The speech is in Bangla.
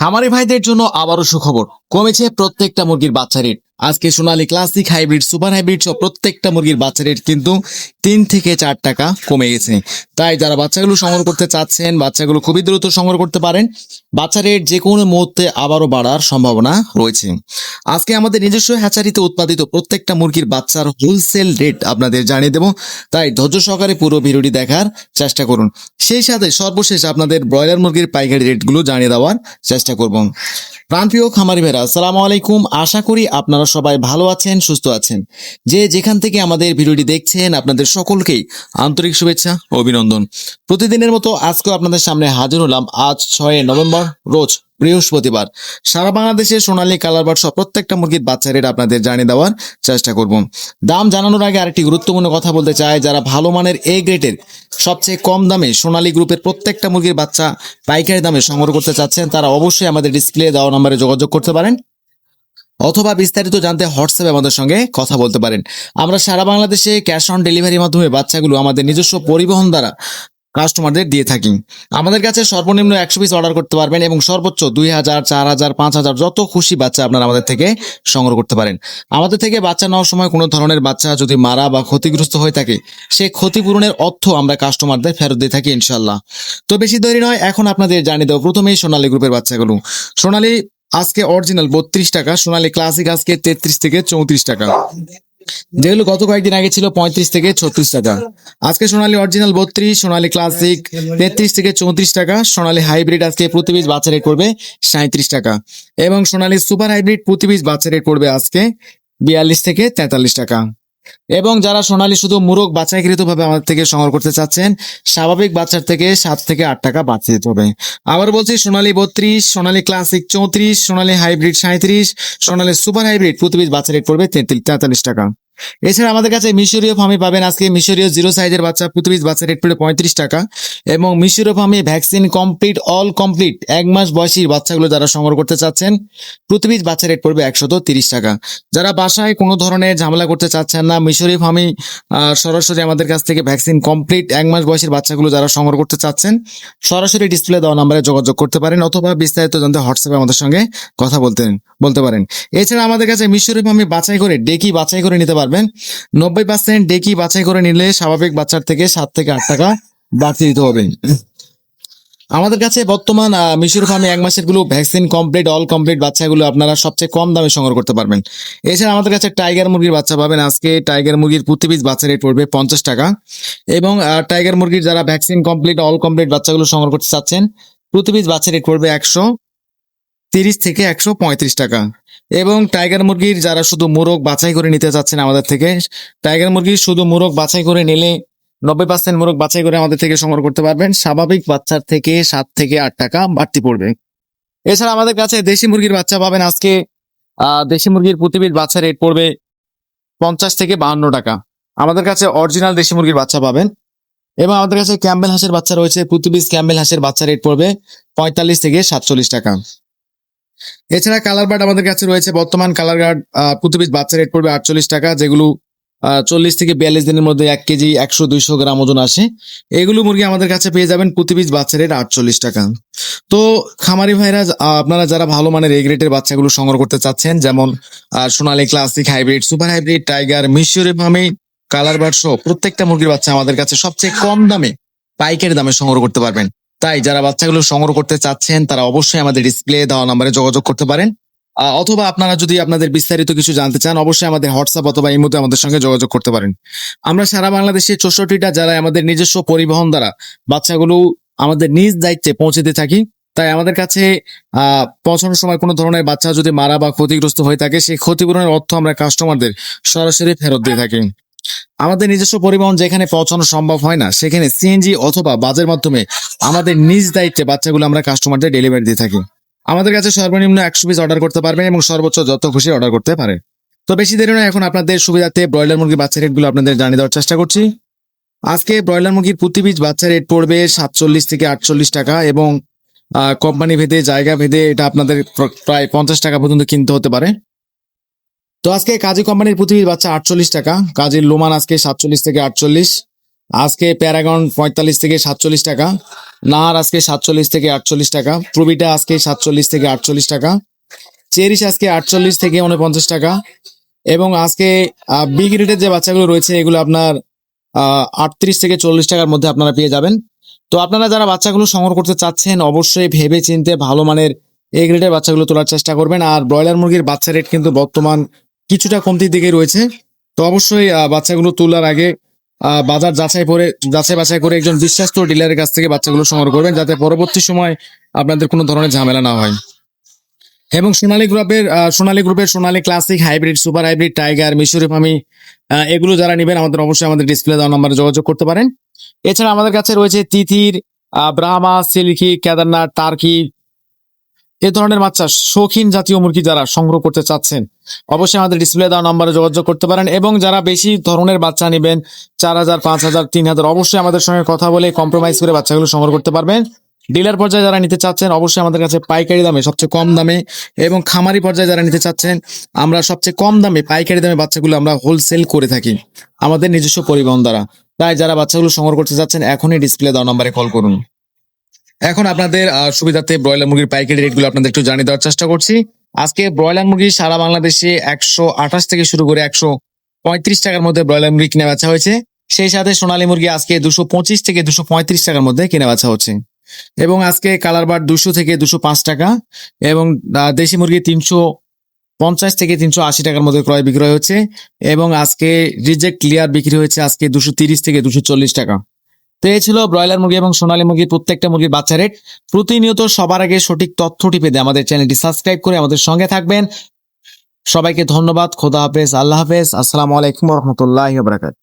খামারি ভাইদের জন্য আবারও সুখবর। কমেছে প্রত্যেকটা মুরগির বাচ্চা রেট আজকে Sonali classic hybrid, super hybrid সহ প্রত্যেকটা মুরগির বাচ্চা রেট কিন্তু তিন থেকে চার টাকা কমে গেছে। তাই যারা বাচ্চাগুলো সংগ্রহ করতে চাচ্ছেন, বাচ্চাগুলো খুবই দ্রুত সংগ্রহ করতে পারেন। বাচ্চা রেট যে কোনো মুহূর্তে আবারও বাড়ার সম্ভাবনা রয়েছে। আজকে আমাদের নিজস্ব হ্যাচারিতে উৎপাদিত প্রত্যেকটা মুরগির বাচ্চার হোলসেল রেট আপনাদের জানিয়ে দেব। তাই ধৈর্য সহকারে পুরো ভিডিওটি দেখার চেষ্টা করুন। সেই সাথে সর্বশেষ আপনাদের ব্রয়লার মুরগির পাইকারি রেটগুলো জানিয়ে দেওয়ার চেষ্টা করব। প্রাণপ্রিয় খামারি ভাইরা, আসসালামু আলাইকুম। আশা করি আপনারা সবাই ভালো আছেন, সুস্থ আছেন। যে যেখান থেকে আমাদের ভিডিওটি দেখছেন, আপনাদের সকলকেই আন্তরিক শুভেচ্ছা, অভিনন্দন। প্রতিদিনের মতো আজকেও আপনাদের সামনে হাজির হলাম। আজ ছয় নভেম্বর, রোজ বৃহস্পতিবার। সারা বাংলাদেশে সোনালী কালারবার সব প্রত্যেকটা মুরগির বাচ্চা রেট আপনাদের জানিয়ে দেওয়ার চেষ্টা করব। দাম জানানোর আগে আরেকটি গুরুত্বপূর্ণ কথা বলতে চাই। যারা ভালো মানের এ গ্রেডের সবচেয়ে কম দামে সোনালী গ্রুপের প্রত্যেকটা মুরগির বাচ্চা পাইকারি দামে সংগ্রহ করতে চাচ্ছেন, তারা অবশ্যই আমাদের ডিসপ্লে দেওয়া নম্বরে যোগাযোগ করতে পারেন। অথবা বিস্তারিত জানতে হোয়াটসঅ্যাপে আমাদের সঙ্গে কথা বলতে পারেন। আমরা সারা বাংলাদেশে ক্যাশ অন ডেলিভারির মাধ্যমে বাচ্চাগুলো আমাদের নিজস্ব পরিবহন দ্বারা কাস্টমারদের দিয়ে থাকি। আমাদের কাছে সর্বনিম্ন একশো পিস অর্ডার করতে পারবেন এবং সর্বোচ্চ দুই হাজার, চার হাজার, পাঁচ হাজার যত খুশি বাচ্চা আপনারা আমাদের থেকে সংগ্রহ করতে পারেন। আমাদের থেকে বাচ্চা নেওয়ার সময় কোনো ধরনের বাচ্চা যদি মারা বা ক্ষতিগ্রস্ত হয়ে থাকে, সে ক্ষতিপূরণের অর্থ আমরা কাস্টমারদের ফেরত দিয়ে থাকি ইনশাল্লাহ তো বেশি দেরি নয়, এখন আপনাদের জানিয়ে দেবো প্রথমেই সোনালী গ্রুপের বাচ্চাগুলো। সোনালী আজকে অরিজিনাল বত্রিশ টাকা, সোনালি ক্লাসিক আজকে তেত্রিশ থেকে চৌত্রিশ টাকা। যেগুলো গত কয়েকদিন আগে ছিল পঁয়ত্রিশ থেকে ছত্রিশ টাকা। আজকে সোনালী অরিজিনাল বত্রিশ, সোনালী ক্লাসিক তেত্রিশ থেকে চৌত্রিশ টাকা, সোনালী হাইব্রিড আজকে প্রতি পিস করবে সাঁত্রিশ টাকা। এবং সোনালী সুপার হাইব্রিড প্রতি পিস করবে আজকে বিয়াল্লিশ থেকে তেতাল্লিশ টাকা। এবং যারা সোনালী শুধু মুরগ বাছাইকৃত ভাবে আমাদের থেকে সংগ্রহ করতে চাচ্ছেন, স্বাভাবিক বাচ্চার থেকে সাত থেকে আট টাকা বাঁচিয়ে দিতে হবে। আবার বলছি, সোনালী বত্রিশ, সোনালী ক্লাসিক চৌত্রিশ, সোনালী হাইব্রিড সাঁত্রিশ সোনালী সুপার হাইব্রিড প্রতি পিস বাচ্চা রেট পড়বে তেতাল্লিশ টাকা। এছাড়া আমাদের কাছে মিশরীয় ফার্মে পাবেন আজকে মিশরীয় জিরো সাইজের বাচ্চা প্রতি বাচ্চা রেট পড়ে পঁয়ত্রিশ টাকা। এবং মিশরীয় ফার্মে ভ্যাকসিন কমপ্লিট অল কমপ্লিট এক মাস বয়সী বাচ্চাগুলো যারা সংগ্রহ করতে চাচ্ছেন প্রতি বাচ্চা রেট পড়বে একশত তিরিশ টাকা। যারা বাসায় কোনো ধরনের ঝামেলা করতে চাচ্ছেন না মিশরি ফার্মে সরাসরি আমাদের কাছ থেকে ভ্যাকসিন কমপ্লিট এক মাস বয়সের বাচ্চাগুলো যারা সংগ্রহ করতে চাচ্ছেন, সরাসরি ডিসপ্লে দেওয়া নাম্বারে যোগাযোগ করতে পারেন অথবা বিস্তারিত জানতে হোয়াটসঅ্যাপে আমাদের সঙ্গে কথা বলতে বলতে পারেন। এছাড়া আমাদের কাছে মিশরি ফার্মে বাছাই করে ডেকি বাছাই করে নিতে পারবেন। নব্বই পার্সেন্ট ডেকি বাছাই করে নিলে স্বাভাবিক বাচ্চার থেকে সাত থেকে আট টাকা বাড়তি দিতে হবে। আমাদের কাছে বর্তমান মিশর ফার্মে এক মাসেরগুলো ভ্যাকসিন কমপ্লিট, অল কমপ্লিট বাচ্চাগুলো আপনারা সবচেয়ে কম দামে সংগ্রহ করতে পারবেন। এছাড়া আমাদের কাছে টাইগার মুরগির বাচ্চা পাবেন। আজকে টাইগার মুরগির প্রতি পিস বাচ্চা রেট পড়বে পঞ্চাশ টাকা। এবং টাইগার মুরগির যারা ভ্যাকসিন কমপ্লিট, অল কমপ্লিট বাচ্চাগুলো সংগ্রহ করতে চাচ্ছেন, প্রতি পিস বাচ্চা রেট পড়বে একশো তিরিশ থেকে একশো পঁয়ত্রিশ টাকা। এবং টাইগার মুরগির যারা শুধু মোরগ বাছাই করে নিতে চাচ্ছেন আমাদের থেকে, টাইগার মুরগি শুধু মোরগ বাছাই করে নিলে নব্বই পার্সেন্ট মোরগ বাছাই করে আমাদের থেকে সংগ্রহ করতে পারবেন। স্বাভাবিক বাচ্চার থেকে সাত থেকে আট টাকা বাড়তি পড়বে। এছাড়া আমাদের কাছে দেশি মুরগির বাচ্চা পাবেন আজকে দেশি মুরগির প্রতিবির বাচ্চা রেট পড়বে পঞ্চাশ থেকে বাহান্ন টাকা। আমাদের কাছে অরিজিনাল দেশি মুরগির বাচ্চা পাবেন। এবং আমাদের কাছে ক্যাম্বেল হাঁসের বাচ্চা রয়েছে প্রতিবিজ ক্যাম্বেল হাঁসের বাচ্চা রেট পড়বে পঁয়তাল্লিশ থেকে সাতচল্লিশ টাকা। এছাড়া কালার বার্ড আমাদের কাছে রয়েছে। বর্তমান কালার গার্ড প্রতিবিজ বাচ্চা রেট পড়বে আটচল্লিশ টাকা, যেগুলো চল্লিশ থেকে বিয়াল্লিশ দিনের মধ্যে এক কেজি একশো দুইশো গ্রাম ওজন আসে। এগুলো মুরগি আমাদের কাছে পেয়ে যাবেন প্রতি বাচ্চা রেট আটচল্লিশ টাকা। তো খামারি ভাইরা আপনারা যারা ভালো মানের এই গ্রেটের বাচ্চাগুলো সংগ্রহ করতে চাচ্ছেন, যেমন Sonali classic hybrid super hybrid tiger Mishri ফার্মে কালার বার্ড সহ প্রত্যেকটা মুরগির বাচ্চা আমাদের কাছে সবচেয়ে কম দামে, পাইকারি দামে সংগ্রহ করতে পারবেন। তাই যারা বাচ্চাগুলো সংগ্রহ করতে চাচ্ছেন, তারা অবশ্যই আমাদের ডিসপ্লে দেওয়া নম্বরে যোগাযোগ করতে পারেন। অথবা আপনারা যদি আপনাদের বিস্তারিত কিছু জানতে চান, অবশ্যই আমাদের হোয়াটসঅ্যাপ অথবা ইমোতে আমাদের সঙ্গে যোগাযোগ করতে পারেন। আমরা সারা বাংলাদেশে চৌষট্টিটা জেলায় আমাদের নিজস্ব পরিবহন দ্বারা বাচ্চাগুলো আমাদের নিজ দায়িত্বে পৌঁছে দিয়ে থাকি। তাই আমাদের কাছে পৌঁছানোর সময় কোনো ধরনের বাচ্চা যদি মারা বা ক্ষতিগ্রস্ত হয়ে থাকে, সেই ক্ষতিপূরণের অর্থ আমরা কাস্টমারদের সরাসরি ফেরত দিয়ে থাকি। আমাদের নিজস্ব পরিবহন যেখানে পৌঁছানো সম্ভব হয় না, সেখানে সিএনজি অথবা বাজের মাধ্যমে আমাদের নিজ দায়িত্বে বাচ্চাগুলো আমরা কাস্টমারদের ডেলিভারি দিয়ে থাকি। আমাদের কাছে সর্বনিম্ন একশো পিস অর্ডার করতে পারবেন এবং সর্বোচ্চ যত খুশি অর্ডার করতে পারে। তো বেশি দেরি নয়, এখন আপনাদের সুবিধাতে ব্রয়লার মুরগির বাচ্চা রেটগুলো আপনাদের জানিয়ে দেওয়ার চেষ্টা করছি। আজকে ব্রয়লার মুরগির প্রতি পিস বাচ্চা রেট পড়বে সাতচল্লিশ থেকে আটচল্লিশ টাকা এবং কোম্পানি ভেদে, জায়গা ভেদে এটা আপনাদের প্রায় পঞ্চাশ টাকা পর্যন্ত কিনতে হতে পারে। তো আজকে কাজী কোম্পানির পিস বাচ্চা আটচল্লিশ টাকা কাজীর লোমান আজকে সাতচল্লিশ থেকে আটচল্লিশ, আজকে প্যারাগন পঁয়তাল্লিশ থেকে সাতচল্লিশ টাকা, নাহার আজকে সাতচল্লিশ থেকে আটচল্লিশ টাকা, প্রবিটা আজকে সাতচল্লিশ থেকে আটচল্লিশ টাকা, চেরিশ আজকে আটচল্লিশ থেকে উনপঞ্চাশ টাকা এবং আজকে বিগ রেটের যে বাচ্চাগুলো রয়েছে এগুলো আপনার আটত্রিশ থেকে চল্লিশ টাকার মধ্যে আপনারা পেয়ে যাবেন। তো আপনারা যারা বাচ্চাগুলো সংগ্রহ করতে চাচ্ছেন, অবশ্যই ভেবে চিনতে ভালো মানের এ গ্রেডের বাচ্চাগুলো তোলার চেষ্টা করবেন। আর ব্রয়লার মুরগির বাচ্চা রেট কিন্তু বর্তমান কিছুটা কমতির দিকে রয়েছে। তো অবশ্যই বাচ্চাগুলো তোলার আগে বাজার যাচাই করে, যাচাই বাছাই করে একজন বিশ্বস্ত ডিলারের কাছ থেকে বাচ্চাগুলো সংগ্রহ করবেন যাতে পরবর্তী সময় আপনাদের কোনো ধরনের ঝামেলা না হয়। এবং সোনালী গ্রুপের সোনালী গ্রুপের Sonali classic hybrid super hybrid tiger Mishri ফামি এগুলো যারা নেবেন আমাদের অবশ্যই আমাদের ডিসপ্লে দেওয়া নাম্বারে যোগাযোগ করতে পারেন। এছাড়া আমাদের কাছে রয়েছে তিথির ব্রাহ্মা, সিল্কি, কেদারনাথ টার্কি এ ধরনের বাচ্চা শৌখিন জাতীয় মুরগি যারা সংগ্রহ করতে চাচ্ছেন, অবশ্যই আমাদের ডিসপ্লে দেওয়া নম্বরে যোগাযোগ করতে পারেন এবং যারা বেশি ধরনের বাচ্চা নেবেন, চার হাজার, পাঁচ হাজার, তিন হাজার, অবশ্যই আমাদের সঙ্গে কথা বলে কম্প্রোমাইজ করে বাচ্চাগুলো সংগ্রহ করতে পারবেন। ডিলার পর্যায়ে যারা নিতে চাচ্ছেন, অবশ্যই আমাদের কাছে পাইকারি দামে, সবচেয়ে কম দামে এবং খামারি পর্যায়ে যারা নিতে চাচ্ছেন, আমরা সবচেয়ে কম দামে পাইকারি দামে বাচ্চাগুলো আমরা হোলসেল করে থাকি, আমাদের নিজস্ব পরিবহন দ্বারা। তাই যারা বাচ্চাগুলো সংগ্রহ করতে চাচ্ছেন, এখনই ডিসপ্লে দেওয়া নম্বরে কল করুন। এখন আপনাদের সুবিধাতে ব্রয়লার মুরগির পাইকারি রেটগুলো আপনাদের একটু জানিয়ে দেওয়ার চেষ্টা করছি। আজকে ব্রয়লার মুরগি সারা বাংলাদেশে একশো আঠাশ থেকে শুরু করে একশো পঁয়ত্রিশ টাকার মধ্যে ব্রয়লার মুরগি কিনে বেচা হয়েছে। সেই সাথে সোনালী মুরগি আজকে দুশো পঁচিশ থেকে দুশো পঁয়ত্রিশ টাকার মধ্যে কিনে বেচা হচ্ছে। এবং আজকে কালার বার দুশো থেকে দুশো পাঁচ টাকা এবং দেশি মুরগি তিনশো পঞ্চাশ থেকে তিনশো আশি টাকার মধ্যে ক্রয় বিক্রয় হচ্ছে এবং আজকে রিজেক্ট ক্লিয়ার বিক্রি হয়েছে আজকে দুশো তিরিশ থেকে দুশো চল্লিশ টাকা। তো এই ছিল ব্রয়লার মুরগি এবং সোনালী মুরগির প্রত্যেকটা মুরগির বাচ্চা রেট প্রতিনিয়ত সবার আগে সঠিক তথ্যটি পেতে আমাদের চ্যানেলটি সাবস্ক্রাইব করে আমাদের সঙ্গে থাকবেন। সবাইকে ধন্যবাদ, খোদা হাফেজ, আল্লাহ হাফেজ। আসসালামু আলাইকুম রহমতুল্লাহ বারাকাত